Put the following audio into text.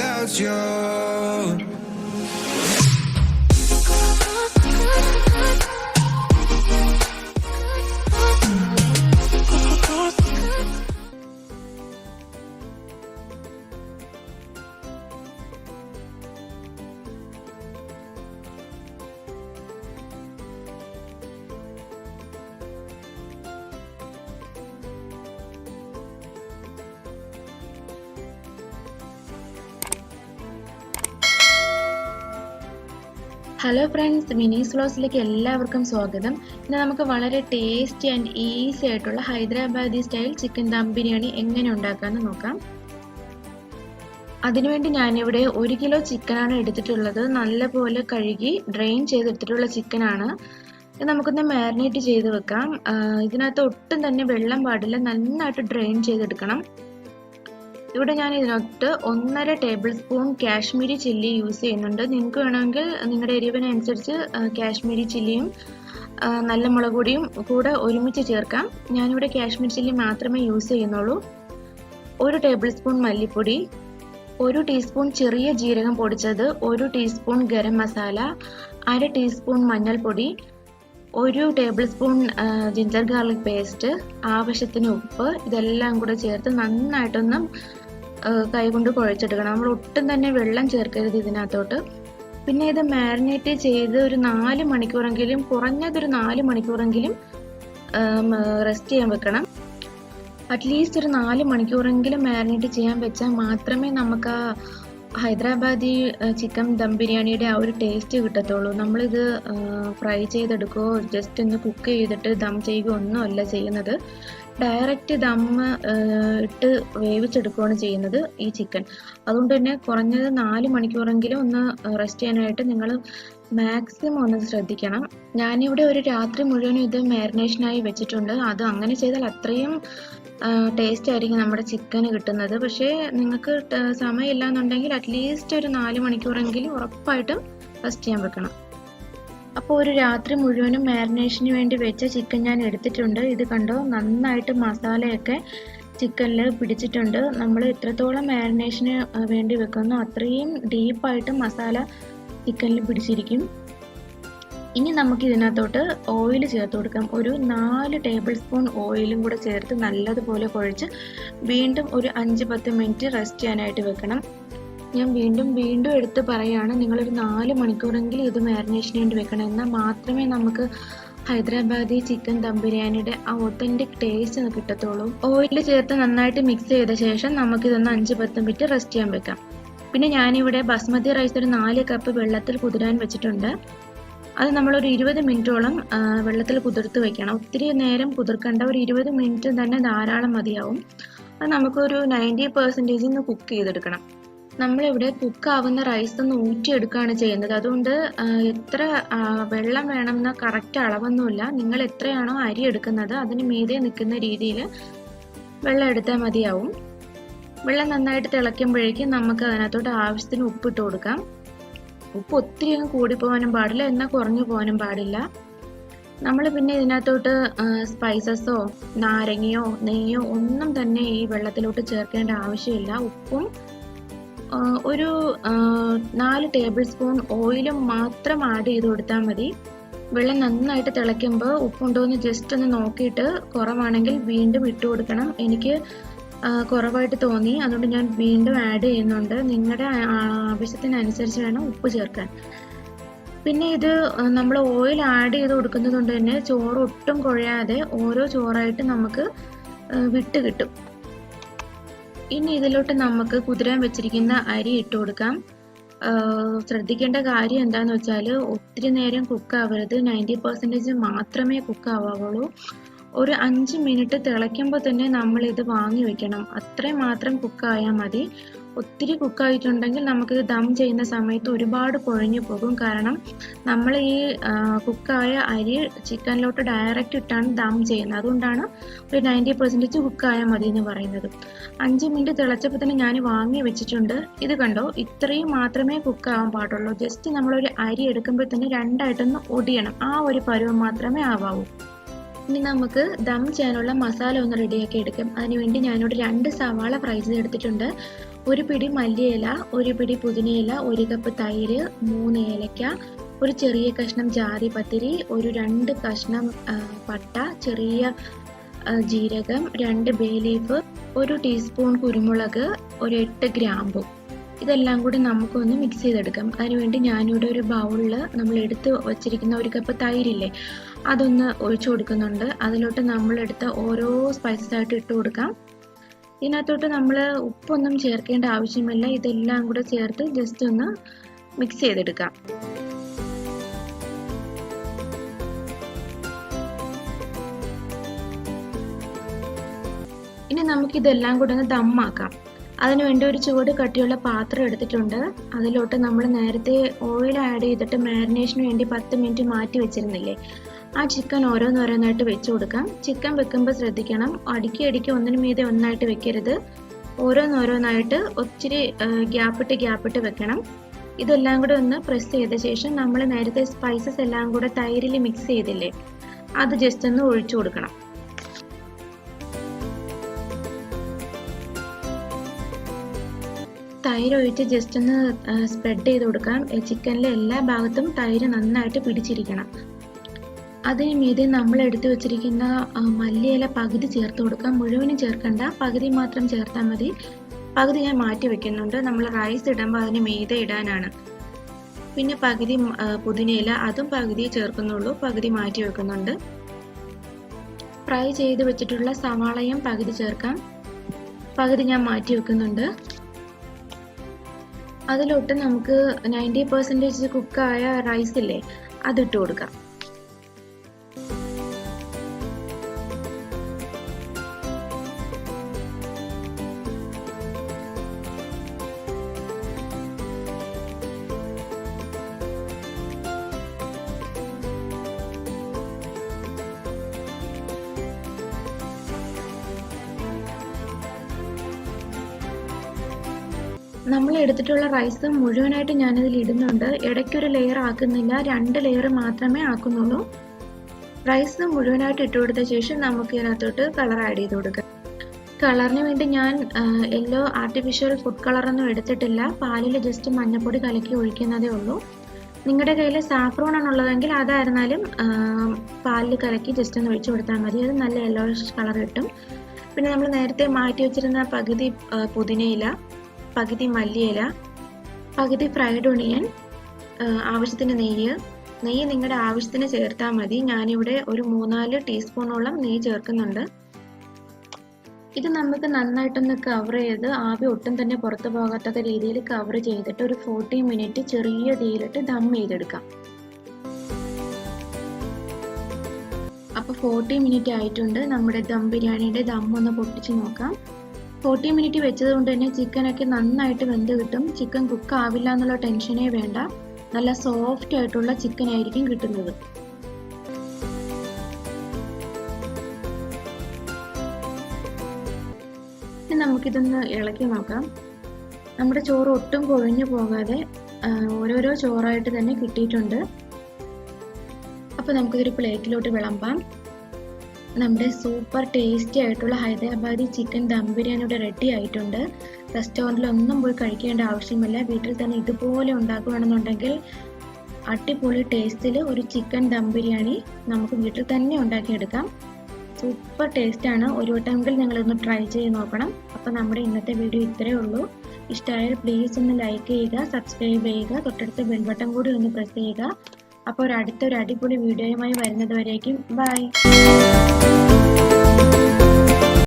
without you. Hello friends Mini's വ്ലോഗ്സിലേക്ക് എല്ലാവർക്കും സ്വാഗതം. ഇന്ന് നമുക്ക് വളരെ ടേസ്റ്റി ആൻഡ് ഈസി ആയിട്ടുള്ള ഹൈദരാബാദി സ്റ്റൈൽ ചിക്കൻ ദം ബിരിയാണി എങ്ങനെ ഉണ്ടാക്കാമെന്ന് നോക്കാം. അതിനുവേണ്ടി ഞാനിവിടെ ഒരു കിലോ ചിക്കനാണ് എടുത്തിട്ടുള്ളത്. നല്ലപോലെ കഴുകി ഡ്രെയിൻ ചെയ്തെടുത്തിട്ടുള്ള ചിക്കനാണ് ഇത് നമുക്കൊന്ന് മാരിനേറ്റ് ചെയ്ത് വെക്കാം. ഇതിനകത്ത് ഒട്ടും തന്നെ വെള്ളം പാടില്ല. നന്നായിട്ട് ഡ്രെയിൻ ചെയ്തെടുക്കണം. ഇവിടെ ഞാൻ ഇതിനകത്ത് ഒന്നര tablespoon Kashmiri chilli use ചെയ്യുന്നുണ്ട്. നിങ്ങൾക്ക് വേണമെങ്കിൽ നിങ്ങളുടെ എരിവിനനുസരിച്ച് കാശ്മീരി ചില്ലിയും നല്ല മുളക് പൊടിയും കൂടെ ഒരുമിച്ച് ചേർക്കാം. ഞാനിവിടെ കാശ്മീരി ചില്ലി മാത്രമേ യൂസ് ചെയ്യുന്നുള്ളൂ. ഒരു ടേബിൾ സ്പൂൺ മല്ലിപ്പൊടി ഒരു ടീസ്പൂൺ ചെറിയ ജീരകം പൊടിച്ചത് ഒരു ടീസ്പൂൺ ഗരം മസാല അര ടീസ്പൂൺ മഞ്ഞൾപ്പൊടി ഒരു tablespoon ginger garlic paste ആവശ്യത്തിന് ഉപ്പ് ഇതെല്ലാം കൂടെ ചേർത്ത് നന്നായിട്ടൊന്ന് കൈകൊണ്ട് കുഴച്ചെടുക്കണം. നമ്മൾ ഒട്ടും തന്നെ വെള്ളം ചേർക്കരുത് ഇതിനകത്തോട്ട്. പിന്നെ ഇത് മാരിനേറ്റ് ചെയ്ത് ഒരു നാല് മണിക്കൂറെങ്കിലും കുറഞ്ഞതൊരു നാല് മണിക്കൂറെങ്കിലും റെസ്റ്റ് ചെയ്യാൻ വെക്കണം. അറ്റ്ലീസ്റ്റ് ഒരു നാല് മണിക്കൂറെങ്കിലും മാരിനേറ്റ് ചെയ്യാൻ വെച്ചാൽ മാത്രമേ നമുക്ക് ആ ഹൈദരാബാദി ചിക്കൻ ദം ബിരിയാണിയുടെ ആ ഒരു ടേസ്റ്റ് കിട്ടത്തുള്ളൂ. നമ്മളിത് ഫ്രൈ ചെയ്തെടുക്കുകയോ ജസ്റ്റ് ഒന്ന് കുക്ക് ചെയ്തിട്ട് ദം ചെയ്യുകയോ ഒന്നും അല്ല ചെയ്യുന്നത്. ഡയറക്റ്റ് ദമ്മ് ഇട്ട് വേവിച്ചെടുക്കുകയാണ് ചെയ്യുന്നത് ഈ ചിക്കൻ അതുകൊണ്ട് തന്നെ കുറഞ്ഞത് നാല് മണിക്കൂറെങ്കിലും ഒന്ന് റെസ്റ്റ് ചെയ്യാനായിട്ട് നിങ്ങൾ മാക്സിമം ഒന്ന് ശ്രദ്ധിക്കണം. ഞാനിവിടെ ഒരു രാത്രി മുഴുവനും ഇത് മാരിനേഷനായി വെച്ചിട്ടുണ്ട്. അത് അങ്ങനെ ചെയ്താൽ അത്രയും ടേസ്റ്റ് ആയിരിക്കും നമ്മുടെ ചിക്കന് കിട്ടുന്നത്. പക്ഷേ നിങ്ങൾക്ക് സമയമില്ല എന്നുണ്ടെങ്കിൽ അറ്റ്ലീസ്റ്റ് ഒരു നാല് മണിക്കൂറെങ്കിലും ഉറപ്പായിട്ടും റെസ്റ്റ് ചെയ്യാൻ വെക്കണം. അപ്പോൾ ഒരു രാത്രി മുഴുവനും മാരിനേഷന് വേണ്ടി വെച്ച ചിക്കൻ ഞാൻ എടുത്തിട്ടുണ്ട്. ഇത് കണ്ടോ? നന്നായിട്ട് മസാലയൊക്കെ ചിക്കനിൽ പിടിച്ചിട്ടുണ്ട്. നമ്മൾ എത്രത്തോളം മാരിനേഷന് വേണ്ടി വെക്കുന്നു അത്രയും ഡീപ്പായിട്ട് മസാല ചിക്കനിൽ പിടിച്ചിരിക്കും. ഇനി നമുക്ക് ഇതിനകത്തോട്ട് ഓയിൽ ചേർത്ത് കൊടുക്കാം. ഒരു നാല് ടേബിൾ സ്പൂൺ ഓയിലും കൂടെ ചേർത്ത് നല്ലതുപോലെ കുഴച്ച് വീണ്ടും ഒരു അഞ്ച് പത്ത് മിനിറ്റ് റെസ്റ്റ് ചെയ്യാനായിട്ട് വെക്കണം. ഞാൻ വീണ്ടും വീണ്ടും എടുത്ത് പറയുകയാണ് നിങ്ങളൊരു നാല് മണിക്കൂറെങ്കിലും ഇത് മാരിനേഷന് വേണ്ടി വെക്കണം. എന്നാൽ മാത്രമേ നമുക്ക് ഹൈദരാബാദി ചിക്കൻ ദം ബിരിയാണിയുടെ ആ ഒത്തന്റിക് ടേസ്റ്റ് കിട്ടത്തുള്ളൂ. ഓയിൽ ചേർത്ത് നന്നായിട്ട് മിക്സ് ചെയ്ത ശേഷം നമുക്കിതൊന്ന് അഞ്ച് പത്ത് മിനിറ്റ് റെസ്റ്റ് ചെയ്യാൻ വെക്കാം. പിന്നെ ഞാനിവിടെ ബസ്മതി റൈസ് ഒരു നാല് കപ്പ് വെള്ളത്തിൽ കുതിരാൻ വെച്ചിട്ടുണ്ട്. അത് നമ്മളൊരു ഇരുപത് മിനിറ്റോളം വെള്ളത്തിൽ കുതിർത്ത് വെക്കണം. ഒത്തിരി നേരം കുതിർക്കേണ്ട ഒരു ഇരുപത് മിനിറ്റ് തന്നെ ധാരാളം മതിയാവും. അത് നമുക്കൊരു നയന്റി പെർസെന്റേജ് നിന്ന് കുക്ക് ചെയ്തെടുക്കണം. നമ്മളിവിടെ കുക്കാവുന്ന റൈസ് ഒന്ന് ഊറ്റിയെടുക്കുകയാണ് ചെയ്യുന്നത്. അതുകൊണ്ട് എത്ര വെള്ളം വേണമെന്ന കറക്റ്റ് അളവൊന്നുമില്ല. നിങ്ങൾ എത്രയാണോ അരി എടുക്കുന്നത് അതിന് മീതെ നിൽക്കുന്ന രീതിയിൽ വെള്ളം എടുത്താൽ മതിയാവും. വെള്ളം നന്നായിട്ട് തിളയ്ക്കുമ്പോഴേക്കും നമുക്ക് അതിനകത്തോട്ട് ആവശ്യത്തിന് ഉപ്പിട്ട് കൊടുക്കാം. ഉപ്പ് ഒത്തിരി അങ്ങ് കൂടിപ്പോകാനും പാടില്ല എന്നാൽ കുറഞ്ഞു പോകാനും പാടില്ല. നമ്മൾ പിന്നെ ഇതിനകത്തോട്ട് സ്പൈസസോ നാരങ്ങയോ നെയ്യോ ഒന്നും തന്നെ ഈ വെള്ളത്തിലോട്ട് ചേർക്കേണ്ട ആവശ്യമില്ല. ഉപ്പും ഒരു നാല് ടേബിൾ സ്പൂൺ ഓയിലും മാത്രം ആഡ് ചെയ്ത് കൊടുത്താൽ മതി. വെള്ളം നന്നായിട്ട് തിളയ്ക്കുമ്പോൾ ഉപ്പുണ്ടോ എന്ന് ജസ്റ്റ് ഒന്ന് നോക്കിയിട്ട് കുറവാണെങ്കിൽ വീണ്ടും ഇട്ട് കൊടുക്കണം. എനിക്ക് കുറവായിട്ട് തോന്നി. അതുകൊണ്ട് ഞാൻ വീണ്ടും ആഡ് ചെയ്യുന്നുണ്ട്. നിങ്ങളുടെ ആവശ്യത്തിനനുസരിച്ച് വേണം ഉപ്പ് ചേർക്കാൻ. പിന്നെ ഇത് നമ്മൾ ഓയിൽ ആഡ് ചെയ്ത് കൊടുക്കുന്നത് കൊണ്ട് തന്നെ ചോറ് ഒട്ടും കുഴയാതെ ഓരോ ചോറായിട്ട് നമുക്ക് വിട്ട് കിട്ടും. ഇനി ഇതിലോട്ട് നമുക്ക് കുതിരാൻ വെച്ചിരിക്കുന്ന അരി ഇട്ട് കൊടുക്കാം. ശ്രദ്ധിക്കേണ്ട കാര്യം എന്താന്ന് വെച്ചാൽ ഒത്തിരി നേരം കുക്ക് ആവരുത്. നയന്റി പെർസെന്റേജ് മാത്രമേ കുക്ക് ആവാവുള്ളൂ. ഒരു അഞ്ച് മിനിറ്റ് തിളയ്ക്കുമ്പോൾ തന്നെ നമ്മൾ ഇത് വാങ്ങി വെക്കണം. അത്രയും മാത്രം കുക്കായാൽ മതി. ഒത്തിരി കുക്കായിട്ടുണ്ടെങ്കിൽ നമുക്കിത് ദം ചെയ്യുന്ന സമയത്ത് ഒരുപാട് കുഴഞ്ഞു പോകും. കാരണം നമ്മൾ ഈ കുക്കായ അരി ചിക്കനിലോട്ട് ഡയറക്റ്റ് ഇട്ടാണ് ദം ചെയ്യുന്നത്. അതുകൊണ്ടാണ് ഒരു നയന്റി പെർസെന്റേജ് കുക്കായ മതി എന്ന് പറയുന്നത്. അഞ്ച് മിനിറ്റ് തിളച്ചപ്പോൾ തന്നെ ഞാൻ വാങ്ങി വെച്ചിട്ടുണ്ട്. ഇത് കണ്ടോ? ഇത്രയും മാത്രമേ കുക്കാവാൻ പാടുള്ളൂ. ജസ്റ്റ് നമ്മളൊരു അരി എടുക്കുമ്പോൾ തന്നെ രണ്ടായിട്ടൊന്ന് ഒടിയണം. ആ ഒരു പരുവം മാത്രമേ ആവാവൂ. ഇനി നമുക്ക് ദം ചെയ്യാനുള്ള മസാല ഒന്ന് റെഡിയാക്കി എടുക്കാം. അതിനുവേണ്ടി ഞാനിവിടെ രണ്ട് സവാള ഫ്രൈ ചെയ്തെടുത്തിട്ടുണ്ട് ഒരു പിടി മല്ലിയില ഒരു പിടി പുതിനയില ഒരു കപ്പ് തൈര് മൂന്ന് ഏലക്ക ഒരു ചെറിയ കഷ്ണം ജാതി പത്തിരി ഒരു രണ്ട് കഷ്ണം പട്ട ചെറിയ ജീരകം രണ്ട് ബേ ലീഫ് ഒരു ടീസ്പൂൺ കുരുമുളക് ഒരു എട്ട് ഗ്രാമ്പു. ഇതെല്ലാം കൂടി നമുക്കൊന്ന് മിക്സ് ചെയ്തെടുക്കാം. അതിനുവേണ്ടി ഞാനിവിടെ ഒരു ബൗളിൽ നമ്മൾ എടുത്ത് വച്ചിരിക്കുന്ന ഒരു കപ്പ് തൈരില്ലേ അതൊന്ന് ഒഴിച്ചു കൊടുക്കുന്നുണ്ട്. അതിലോട്ട് നമ്മൾ എടുത്ത ഓരോ സ്പൈസസ് ആയിട്ട് ഇട്ട് കൊടുക്കാം. ഇതിനകത്തോട്ട് നമ്മൾ ഉപ്പൊന്നും ചേർക്കേണ്ട ആവശ്യമില്ല. ഇതെല്ലാം കൂടെ ചേർത്ത് ജസ്റ്റ് ഒന്ന് മിക്സ് ചെയ്തെടുക്കാം. ഇനി നമുക്കിതെല്ലാം കൂടെ ഒന്ന് ദമ്മാക്കാം. അതിനുവേണ്ടി ഒരു ചുവട് കട്ടിയുള്ള പാത്രം എടുത്തിട്ടുണ്ട്. അതിലോട്ട് നമ്മൾ നേരത്തെ ഓയിൽ ആഡ് ചെയ്തിട്ട് മാരിനേഷന് വേണ്ടി പത്ത് മിനിറ്റ് മാറ്റി വെച്ചിരുന്നില്ലേ? ആ ചിക്കൻ ഓരോന്നോരോന്നായിട്ട് വെച്ച് കൊടുക്കാം. ചിക്കൻ വെക്കുമ്പോൾ ശ്രദ്ധിക്കണം. അടുക്കി അടുക്കി ഒന്നിനു മീതെ ഒന്നായിട്ട് വെക്കരുത്. ഓരോന്നോരോന്നായിട്ട് ഒത്തിരി ഗ്യാപ്പിട്ട് ഗ്യാപ്പിട്ട് വെക്കണം. ഇതെല്ലാം കൂടെ ഒന്ന് പ്രസ് ചെയ്ത ശേഷം നമ്മൾ നേരത്തെ സ്പൈസസ് എല്ലാം കൂടെ തൈരിൽ മിക്സ് ചെയ്തില്ലേ അത് ജസ്റ്റ് ഒന്ന് ഒഴിച്ചു കൊടുക്കണം. തൈര് ഒഴിച്ച് ജസ്റ്റ് ഒന്ന് സ്പ്രെഡ് ചെയ്ത് കൊടുക്കാം. ചിക്കനിലെ എല്ലാ ഭാഗത്തും തൈര് നന്നായിട്ട് പിടിച്ചിരിക്കണം. അതിന് മീതെ നമ്മൾ എടുത്തു വെച്ചിരിക്കുന്ന മല്ലിയില പകുതി ചേർത്ത് കൊടുക്കാം മുഴുവനും ചേർക്കണ്ട. പകുതി മാത്രം ചേർത്താൽ മതി. പകുതി ഞാൻ മാറ്റി വെക്കുന്നുണ്ട്. നമ്മൾ റൈസ് ഇടുമ്പോൾ അതിന് മീതെ ഇടാനാണ്. പിന്നെ പകുതി പുതിനയില. അതും പകുതി ചേർക്കുന്നുള്ളൂ. പകുതി മാറ്റി വെക്കുന്നുണ്ട്. ഫ്രൈ ചെയ്ത് വെച്ചിട്ടുള്ള സവാളയും പകുതി ചേർക്കാം. പകുതി ഞാൻ മാറ്റി വെക്കുന്നുണ്ട്. അതിലോട്ട് നമുക്ക് നയന്റി പെർസെന്റേജ് കുക്കായ റൈസില്ലേ അതിട്ട് കൊടുക്കാം. നമ്മൾ എടുത്തിട്ടുള്ള റൈസ് മുഴുവനായിട്ട് ഞാനതിൽ ഇടുന്നുണ്ട്. ഇടയ്ക്കൊരു ലെയർ ആക്കുന്നില്ല. രണ്ട് ലെയർ മാത്രമേ ആക്കുന്നുള്ളൂ. റൈസ് മുഴുവനായിട്ട് ഇട്ട് കൊടുത്ത ശേഷം നമുക്ക് ഇതിനകത്തോട്ട് കളർ ആഡ് ചെയ്ത് കൊടുക്കാം. കളറിന് വേണ്ടി ഞാൻ യെല്ലോ ആർട്ടിഫിഷ്യൽ ഫുഡ് കളറൊന്നും എടുത്തിട്ടില്ല. പാലിൽ ജസ്റ്റ് മഞ്ഞപ്പൊടി കലക്കി ഒഴിക്കുന്നതേ ഉള്ളൂ. നിങ്ങളുടെ കയ്യിൽ സാഫ്രോൺ ആണുള്ളതെങ്കിൽ അതായിരുന്നാലും പാലിൽ കലക്കി ജസ്റ്റ് ഒന്ന് ഒഴിച്ചു കൊടുത്താൽ മതി. അത് നല്ല യെല്ലോ കളർ കിട്ടും. പിന്നെ നമ്മൾ നേരത്തെ മാറ്റി വെച്ചിരുന്ന പകുതി പുതിനയില. പകുതി മല്ലിയില പകുതി ഫ്രൈഡ് ഒണിയൻ ആവശ്യത്തിന് നെയ്യ്. നെയ്യ് നിങ്ങളുടെ ആവശ്യത്തിന് ചേർത്താൽ മതി. ഞാനിവിടെ ഒരു മൂന്നാൽ ടീസ്പൂണോളം നെയ്യ് ചേർക്കുന്നുണ്ട്. ഇത് നമുക്ക് നന്നായിട്ടൊന്ന് കവർ ചെയ്ത് ആവി ഒട്ടും തന്നെ പുറത്തു പോകാത്ത രീതിയിൽ കവർ ചെയ്തിട്ട് ഒരു ഫോർട്ടി മിനിറ്റ് ചെറിയ തീയിലിട്ട് ദം ചെയ്തെടുക്കാം. അപ്പോൾ ഫോർട്ടി മിനിറ്റ് ആയിട്ടുണ്ട്. നമ്മുടെ ദം ബിരിയാണിയുടെ ദം ഒന്ന് പൊട്ടിച്ച് നോക്കാം. ഫോർട്ടി മിനിറ്റ് വെച്ചത് കൊണ്ട് തന്നെ ചിക്കനൊക്കെ നന്നായിട്ട് വെന്ത് കിട്ടും. ചിക്കൻ കുക്ക് ആവില്ല എന്നുള്ള ടെൻഷനേ വേണ്ട. നല്ല സോഫ്റ്റ് ആയിട്ടുള്ള ചിക്കൻ ആയിരിക്കും കിട്ടുന്നത്. നമുക്കിതൊന്ന് ഇളക്കി നോക്കാം. നമ്മുടെ ചോറ് ഒട്ടും കൊഴിഞ്ഞു പോകാതെ ഓരോരോ ചോറായിട്ട് തന്നെ കിട്ടിയിട്ടുണ്ട്. അപ്പോൾ നമുക്കിതൊരു പ്ലേറ്റിലോട്ട് വിളമ്പാം. നമ്മുടെ സൂപ്പർ ടേസ്റ്റി ആയിട്ടുള്ള ഹൈദരാബാദി ചിക്കൻ ദം ബിരിയാണി ഇവിടെ റെഡി ആയിട്ടുണ്ട് റെസ്റ്റോറന്റിലൊന്നും പോയി കഴിക്കേണ്ട ആവശ്യമില്ല. വീട്ടിൽ തന്നെ ഇതുപോലെ ഉണ്ടാക്കുകയാണെന്നുണ്ടെങ്കിൽ അടിപൊളി ടേസ്റ്റിൽ ഒരു ചിക്കൻ ദം ബിരിയാണി നമുക്ക് വീട്ടിൽ തന്നെ ഉണ്ടാക്കിയെടുക്കാം. സൂപ്പർ ടേസ്റ്റാണ് ഒരു വട്ടമെങ്കിൽ നിങ്ങളൊന്ന് ട്രൈ ചെയ്ത് നോക്കണം. അപ്പോൾ നമ്മുടെ ഇന്നത്തെ വീഡിയോ ഇത്രയേ ഉള്ളൂ. ഇഷ്ടമായാൽ പ്ലീസ് ഒന്ന് ലൈക്ക് ചെയ്യുക സബ്സ്ക്രൈബ് ചെയ്യുക തൊട്ടടുത്ത ബെൽ ബട്ടൺ കൂടി ഒന്ന് പ്രസ് ചെയ്യുക. അപ്പോൾ ഒരു അടുത്തൊരു അടിപൊളി വീഡിയോയുമായി വരുന്നത് വരേക്കും. ബൈ